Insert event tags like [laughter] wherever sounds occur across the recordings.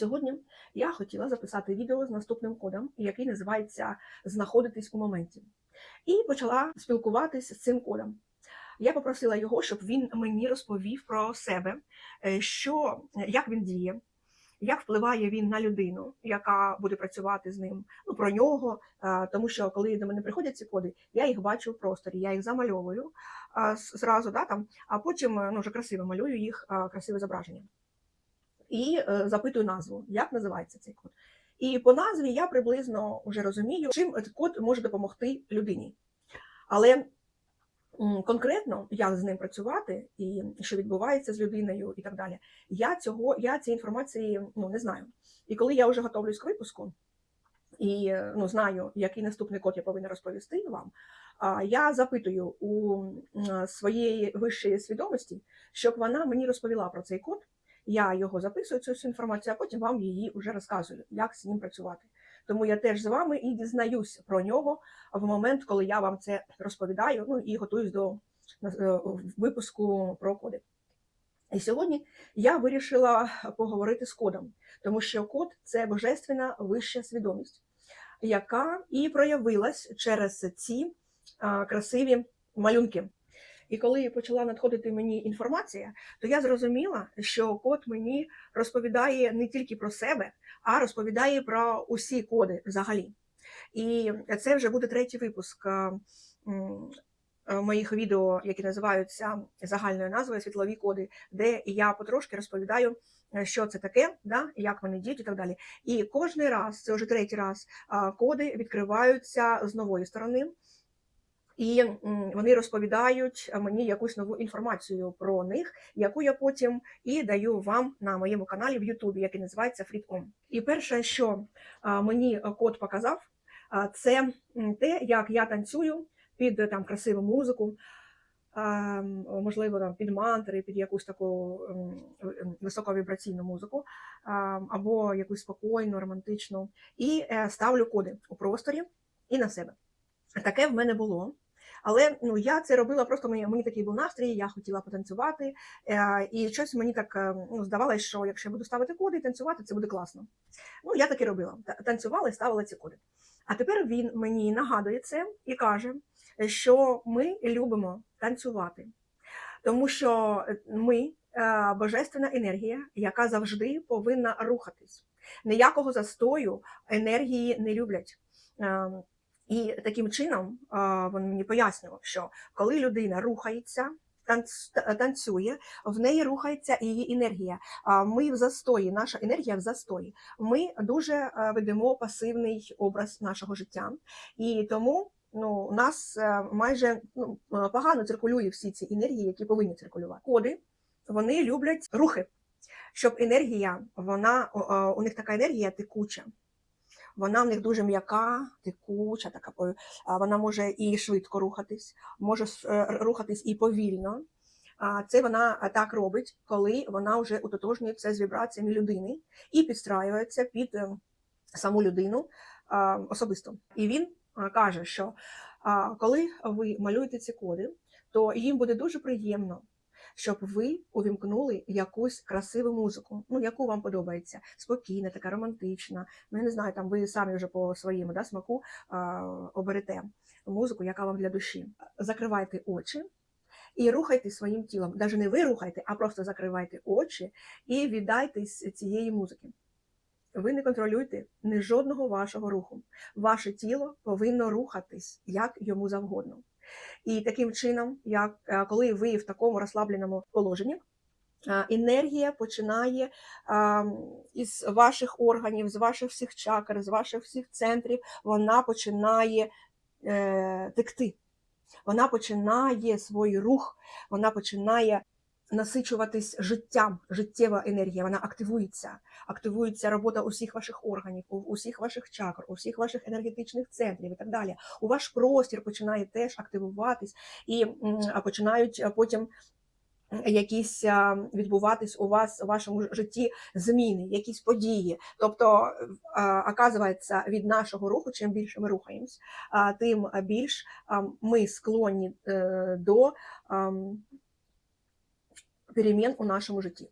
Сьогодні я хотіла записати відео з наступним кодом, який називається Знаходитись у моменті. І почала спілкуватися з цим кодом. Я попросила його, щоб він мені розповів про себе, е, що, як він діє, як впливає він на людину, яка буде працювати з ним, ну про нього. е, Тому що коли до мене приходять ці коди, я їх бачу в просторі, я їх замальовую зразу, да, там, а потім е, ну, вже красиво малюю їх, красиве зображення. І е, запитую назву, як називається цей код. І по назві я приблизно вже розумію, чим код може допомогти людині. Але конкретно як з ним працювати і що відбувається з людиною, і так далі. Я цього, я цієї інформації ну, не знаю. І коли я вже готовлюсь к випуску і ну, знаю, який наступний код я повинна розповісти вам, я запитую у своєї вищої свідомості, щоб вона мені розповіла про цей код. Я його записую, цю всю інформацію, а потім вам її вже розказую, як з ним працювати. Тому я теж з вами і дізнаюсь про нього в момент, коли я вам це розповідаю, ну і готуюсь до е, випуску про коди. І сьогодні я вирішила поговорити з кодом, тому що код це божественна вища свідомість, яка і проявилась через ці красиві малюнки. І коли почала надходити мені інформація, то я зрозуміла, що код мені розповідає не тільки про себе, а розповідає про усі коди взагалі. І це вже буде третій випуск е, е, моїх відео, які називаються загальною назвою Світлові коди, де я потрошки розповідаю, е, що це таке, да, як вони діють і так далі. І кожний раз, це вже третій раз, коди відкриваються з нової сторони. І вони розповідають мені якусь нову інформацію про них, яку я потім і даю вам на моєму каналі в Ютубі, який називається FreeOm. І перше, що мені код показав, це те, як я танцюю під е, там красиву музику, можливо, там під мантри, під якусь таку високовібраційну музику, або якусь спокійну, романтичну, і е, ставлю коди у просторі і на себе. Таке в мене було. Але ну я це робила просто мені, мені такий був настрій, я хотіла потанцювати, е, і щось мені так е, ну, здавалося, що якщо я буду ставити коди і танцювати, це буде класно. Ну я так і робила. Танцювала і ставила ці коди. А тепер він мені нагадує це і каже, що ми любимо танцювати, тому що ми е, божественна енергія, яка завжди повинна рухатись. Ніякого застою енергії не люблять. Е, і таким чином він мені пояснював, що коли людина рухається, танц- танцює, в неї рухається її енергія. Ми в застої, наша енергія в застої. Ми дуже е, ведемо пасивний образ нашого життя, і тому. Ну, у нас е, майже ну, е, погано циркулює всі ці енергії, які повинні циркулювати. Коди вони люблять рухи, щоб енергія, вона о, у них така енергія текуча. Вона в них дуже м'яка, текуча, така вона може і швидко рухатись, може е, рухатись і повільно. Це вона так робить, коли вона вже утотожнюється з вібраціями людини і підстраюється під е, саму людину особисто. І він каже, що коли ви малюєте ці коди, то їм буде дуже приємно. Щоб ви увімкнули якусь красиву музику, ну яку вам подобається, спокійна, така романтична, ну я не знаю, там ви самі вже по своєму да, смаку а, оберете музику, яка вам для душі. Закривайте очі і рухайте своїм тілом. Навіть не ви рухайте, а просто закривайте очі і віддайтесь цієї музики. Ви не контролюєте ні жодного вашого руху. Ваше тіло повинно рухатись як йому завгодно. І таким чином, як е, коли ви в такому розслабленому положенні, енергія починає із ваших органів, з ваших всіх чакр, з ваших всіх центрів, вона починає е, текти. Вона починає свій рух, вона починає насичуватись життям, життєва енергія, вона активується. Активується робота усіх ваших органів, усіх ваших чакр, усіх ваших енергетичних центрів і так далі. У ваш простір починає теж активуватись і починають потім якісь а, відбуватись у вас у вашому житті зміни, якісь події. Тобто, оказується, від нашого руху, чим більше ми рухаємось, тим більш ми склонні е, до перемін у нашому житті.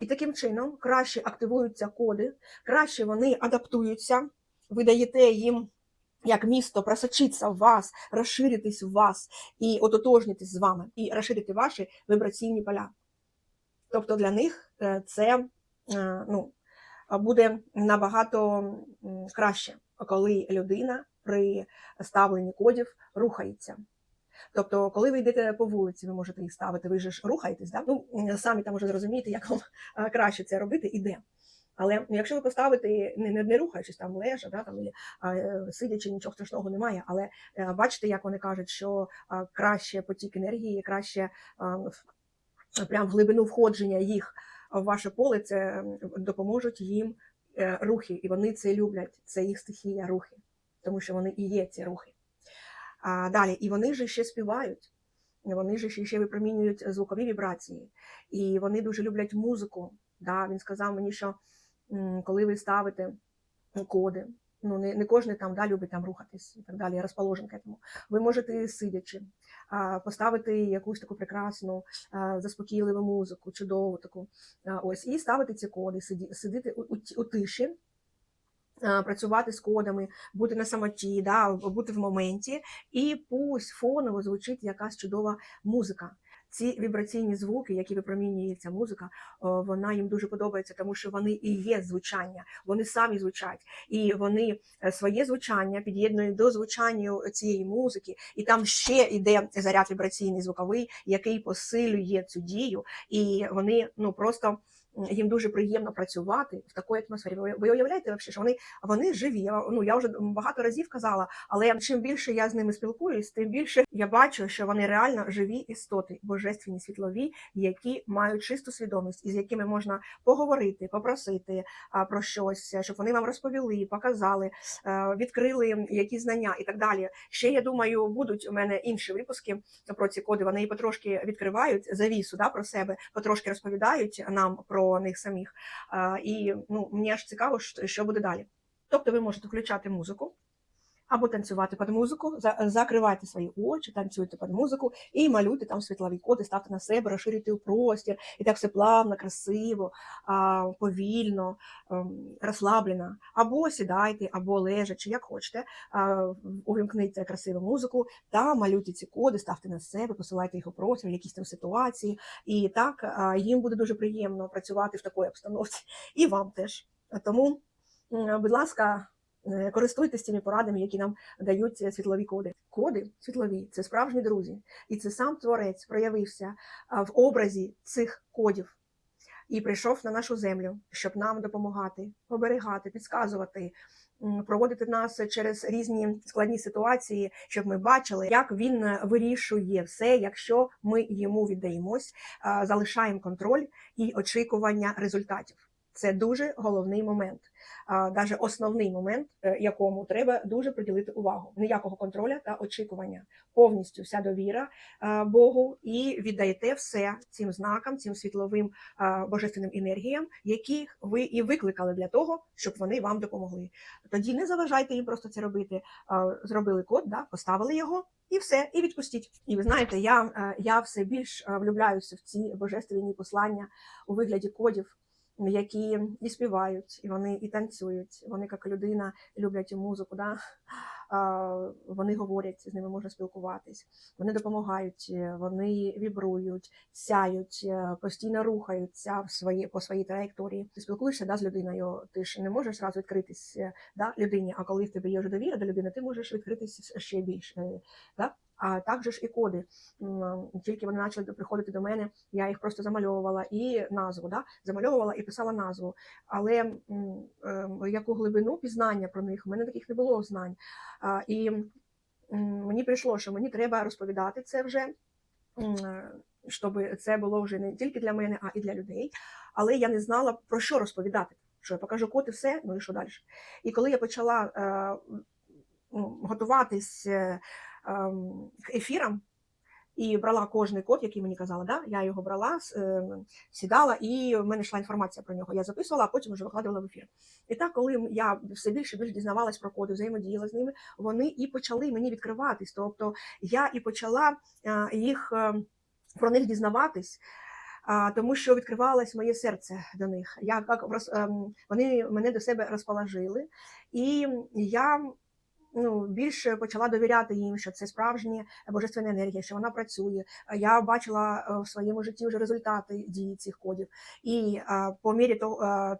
І таким чином краще активуються коди, краще вони адаптуються, ви даєте їм як місто просочитися в вас, розширитись в вас і ототожнитись з вами, і розширити ваші вібраційні поля. Тобто для них е, це е, ну, буде набагато краще, коли людина при ставленні кодів рухається. Тобто, коли ви йдете по вулиці, ви можете їх ставити, ви ж рухаєтесь, да? ну, самі там вже зрозумієте, як вам [laughs] краще це робити і де. Але якщо ви поставите, не, не, не рухаючись там лежа, да, там, е, сидячи, нічого страшного немає, але е, бачите, як вони кажуть, що краще потік енергії, краще прям в глибину входження їх в ваше поле, це допоможуть їм е, рухи, і вони це люблять. Це їх стихія рухи, тому що вони і є ці рухи. А далі, і вони ж ще співають. Вони ж ще випромінюють звукові вібрації, і вони дуже люблять музику. Да, він сказав мені, що коли ви ставите коди, ну не, не кожен там да, любить там рухатись і так далі, розположен к этому. Ви можете сидячи поставити якусь таку прекрасну, заспокійливу музику, чудову таку. Ось і ставити ці коди, сиді, сидіти у, у, у тиші. А, Працювати з кодами, бути на самоті, да, бути в моменті, і пусть фоново звучить якась чудова музика. Ці вібраційні звуки, які випромінює ця музика, вона їм дуже подобається, тому що вони і є звучання, вони самі звучать, і вони е, своє звучання під'єднують до звучання цієї музики, і там ще йде заряд вібраційний звуковий, який посилює цю дію, і вони ну просто. Їм дуже приємно працювати в такій атмосфері. Ви уявляєте, вообще, що вони, вони живі. Я, ну, я вже багато разів казала, але чим більше я з ними спілкуюсь, тим більше я бачу, що вони реально живі істоти, божественні світлові, які мають чисту свідомість, і з якими можна поговорити, попросити про щось, щоб вони вам розповіли, показали, відкрили якісь знання і так далі. Ще я думаю, будуть у мене інші випуски про ці коди. Вони потрошки відкривають завісу да, про себе, потрошки розповідають нам про них самих. І ну, мені аж цікаво, що буде далі. Тобто ви можете включати музику. Або танцювати під музику, закривайте свої очі, танцюйте під музику і малюйте там світлові коди, ставте на себе, розширюйте у простір, і так все плавно, красиво, повільно, ем, розслаблено. Або сідайте, або лежачи, як хочете, увімкніть красиву музику та малюйте ці коди, ставте на себе, посилайте їх у простір, якісь там ситуації. І так їм буде дуже приємно працювати в такій обстановці, і вам теж. Тому, будь ласка. Е, Користуйтесь цими порадами, які нам дають світлові коди. Коди світлові це справжні друзі, і це сам творець проявився в образі цих кодів і прийшов на нашу землю, щоб нам допомагати, оберігати, підказувати, проводити нас через різні складні ситуації, щоб ми бачили, як він е, вирішує все, якщо ми йому віддаємось, залишаємо контроль і очікування результатів. Це дуже головний момент, навіть основний момент, е, якому треба дуже приділити увагу. Ніякого контроля та очікування, повністю вся довіра Богу, і віддаєте все цим знакам, цим світловим божественним енергіям, яких ви і викликали для того, щоб вони вам допомогли. Тоді не заважайте їм просто це робити. Зробили код, да, поставили його. І все, і відпустіть. І ви знаєте, я, е, я все більш е, влюбляюся в ці божественні послання у вигляді кодів, які і співають, і вони і танцюють. Вони як людина люблять і музику. Да? Вони говорять, з ними можна спілкуватись. Вони допомагають, вони вібрують, сяють, постійно рухаються в свої по своїй траєкторії. Ти спілкуєшся да, з людиною. Ти ж не можеш зразу відкритись да, людині. А коли в тебе є вже довіра до людини, ти можеш відкритись ще більше. е, Да? А також і коди. Тільки вони почали приходити до мене, я їх просто замальовувала і назву, да? замальовувала і писала назву. Але е, яку глибину пізнання про них, у мене таких не було знань. І мені прийшло, що мені треба розповідати це вже, е, щоб це було вже не тільки для мене, а і для людей. Але я не знала про що розповідати. Що я покажу код і все, ну і що далі. І коли я почала е, готуватись е, ем, ефірам. І брала кожний код, який мені казала, да? я його брала, ем, сідала, і в мене йшла інформація про нього. Я записувала, а потім вже викладала в ефір. І так, коли я все більше більше дізнавалась про коди, взаємодіяла з ними, вони і почали мені відкриватись. Тобто я і почала е, їх е, про них дізнаватись. тому що відкривалось моє серце до них. Я ем, вони мене до себе розположили, і я ну, більше почала довіряти їм, що це справжня божественна енергія, що вона працює. Я бачила е, в своєму житті вже результати дії цих кодів. І е, по мірі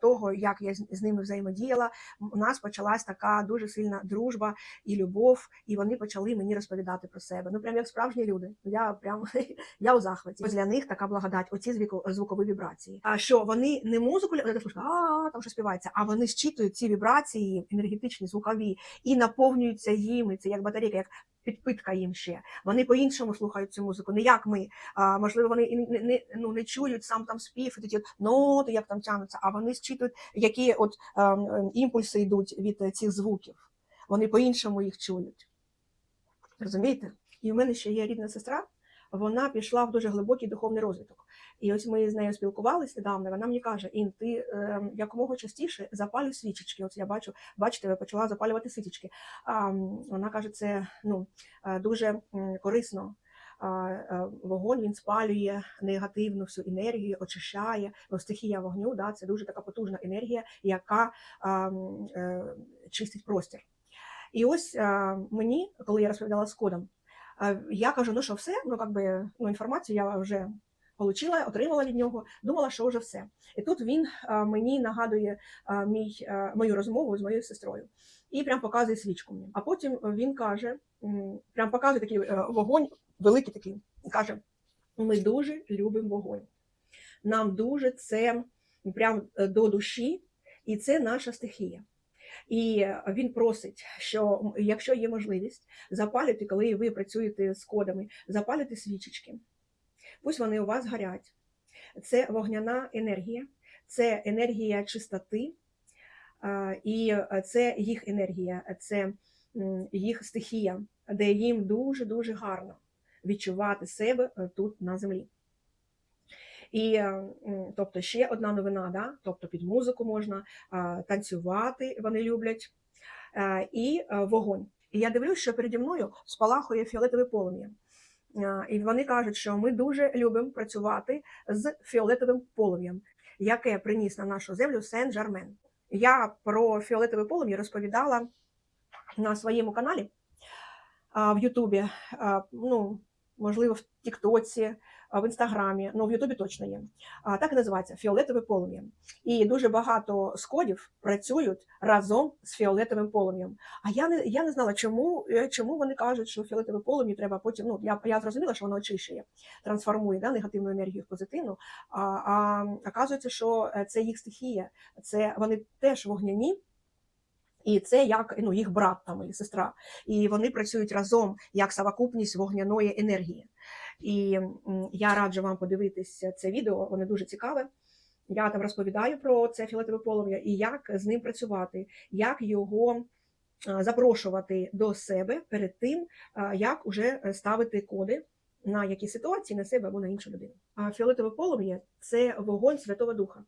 того, е, як я з ними взаємодіяла, у нас почалась така дуже сильна дружба і любов, і вони почали мені розповідати про себе. Ну прям як справжні люди. Я прям [laughs] я у захваті. Ось для них така благодать, оці звукові вібрації. А що вони не музику а там що співається, а вони щитують ці вібрації енергетичні, звукові і наповнюються їми. Це як батарейка, як підпитка їм ще. Вони по-іншому слухають цю музику, не як ми. А, можливо, вони і не, не, ну, не чують сам там спів, і ну от ноти, як там тянуться, а вони считують, які от ем, ем, імпульси йдуть від цих звуків. Вони по-іншому їх чують. Розумієте? І в мене ще є рідна сестра, вона пішла в дуже глибокий духовний розвиток. І ось ми з нею спілкувалися недавно. Вона мені каже: Ін, ти е, якомога частіше запалюй свічечки. От я бачу, бачите, ви почала запалювати свічечки. А, вона каже, це ну, е, дуже корисно. Е, Вогонь він спалює негативну всю енергію, очищає. Ну, стихія вогню, да, це дуже така потужна енергія, яка а, е, чистить простір. І ось а, мені, коли я розповідала з кодом, я кажу, ну що все, ну как би, ну, інформацію я вже отримала, отримала від нього, думала, що вже все. І тут він а, мені нагадує а, мій, а, мою розмову з моєю сестрою і прям показує свічку мені. А потім він каже, прям показує такий е, вогонь, великий такий, каже: ми дуже любимо вогонь. Нам дуже це прям е, до душі, і це наша стихія. І він просить, що якщо є можливість, запалюйте, коли ви працюєте з кодами, запалюйте свічечки. Пусть вони у вас горять. Це вогняна енергія, це енергія чистоти, і це їх енергія, це їх стихія, де їм дуже-дуже гарно відчувати себе е, тут на землі. І тобто ще одна новина, да? тобто під музику можна танцювати, вони люблять, і вогонь. І я дивлюсь, що переді мною спалахує фіолетове полум'я. І вони кажуть, що ми дуже любимо працювати з фіолетовим полум'ям, яке приніс на нашу землю Сен-Жармен. Я про фіолетове полум'я розповідала на своєму каналі в Ютубі, ну, можливо, в Тіктоці, в Інстаграмі, ну в Ютубі точно є. А, Так і називається фіолетове полум'я. І дуже багато скодів працюють разом з фіолетовим полум'ям. А я не я не знала, чому, е, чому вони кажуть, що фіолетове полум'я треба потім. Ну я, я зрозуміла, що воно очищує, трансформує да, негативну енергію в позитивну. А, а оказується, що е, це їх стихія, це вони теж вогняні. І це як ну, їх брат там і сестра. І вони працюють разом як совокупність вогняної енергії. І я раджу вам подивитися це відео, воно дуже цікаве. Я там розповідаю про це фіолетове полум'я і як з ним працювати, як його запрошувати до себе перед тим, як уже ставити коди на які ситуації на себе або на іншу людину. А фіолетове полум'я це вогонь Святого Духа,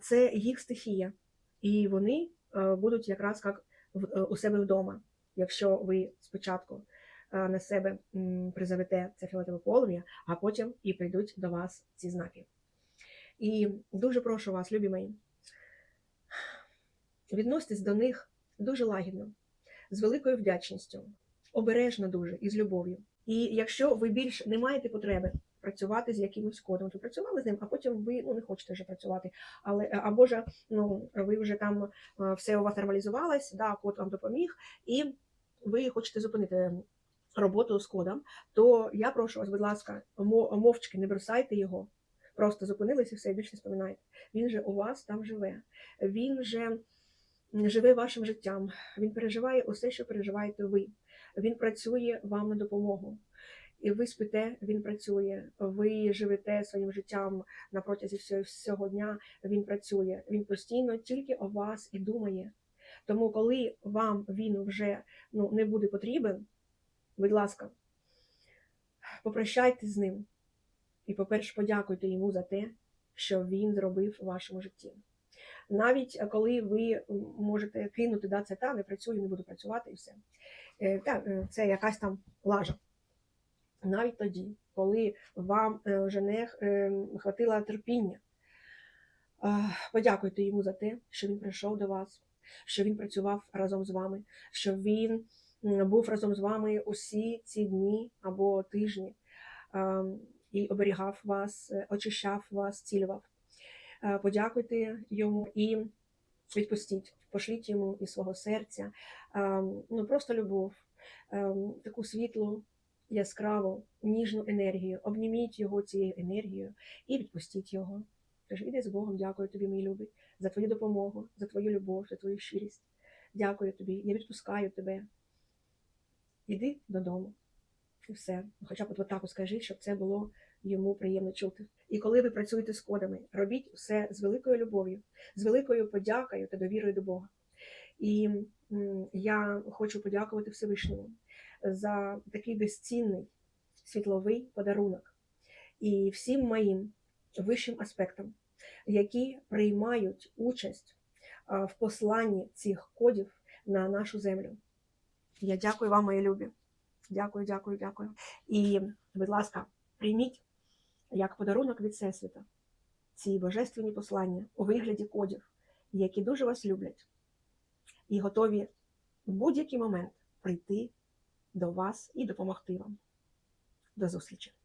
це їх стихія, і вони е, будуть якраз як е, у себе вдома, якщо ви спочатку е, на себе призовете це фіолетове полум'я, а потім і прийдуть до вас ці знаки. І дуже прошу вас, любі мої, відноситесь до них дуже лагідно, з великою вдячністю, обережно дуже і з любов'ю. І якщо ви більш не маєте потреби працювати з якимось кодом, то працювали з ним, а потім ви ну, не хочете вже працювати, але або ж ну, ви вже там е, все у вас нормалізувалось, да, код вам допоміг, і ви хочете зупинити роботу з кодом, то я прошу вас, будь ласка, мовчки не бросайте його. Просто зупинились і все, більше не споминайте. Він же у вас там живе. Він же живе вашим життям. Він переживає усе, що переживаєте ви. Він працює вам на допомогу. І ви спите, він працює. Ви живете своїм життям на протязі всього, всього дня. Він працює. Він постійно тільки о вас і думає. Тому, коли вам він вже ну, не буде потрібен, будь ласка, попрощайтесь з ним. І, по-перше, подякуйте йому за те, що він зробив у вашому житті. Навіть е, коли ви можете кинути, да, це та не працюю, не буду працювати і все. Е, Та, е, це якась там лажа. Навіть тоді, коли вам е, вже не е, хватило терпіння. Подякуйте йому за те, що він прийшов до вас, що він працював разом з вами, що він був разом з вами усі ці дні або тижні і оберігав вас, е, очищав вас, цілював. Подякуйте йому і відпустіть, пошліть йому із свого серця ну, просто любов, таку світлу, яскраву, ніжну енергію. Обніміть його цією енергією і відпустіть його. Тож іди з Богом, дякую тобі, мій любий, за твою допомогу, за твою любов, за твою щирість. Дякую тобі. Я відпускаю тебе. Іди додому. І все. Ну, Хоча б от отак скажи, щоб це було йому приємно чути. І коли ви працюєте з кодами, робіть все з великою любов'ю, з великою подякою та довірою до Бога. І я хочу подякувати Всевишньому за такий безцінний світловий подарунок і всім моїм вищим аспектам, які приймають участь в посланні цих кодів на нашу землю. Я дякую вам, мої любі. Дякую, дякую, дякую. І, будь ласка, прийміть як подарунок від Всесвіта ці божественні послання у вигляді кодів, які дуже вас люблять і готові в будь-який момент прийти до вас і допомогти вам. До зустрічі!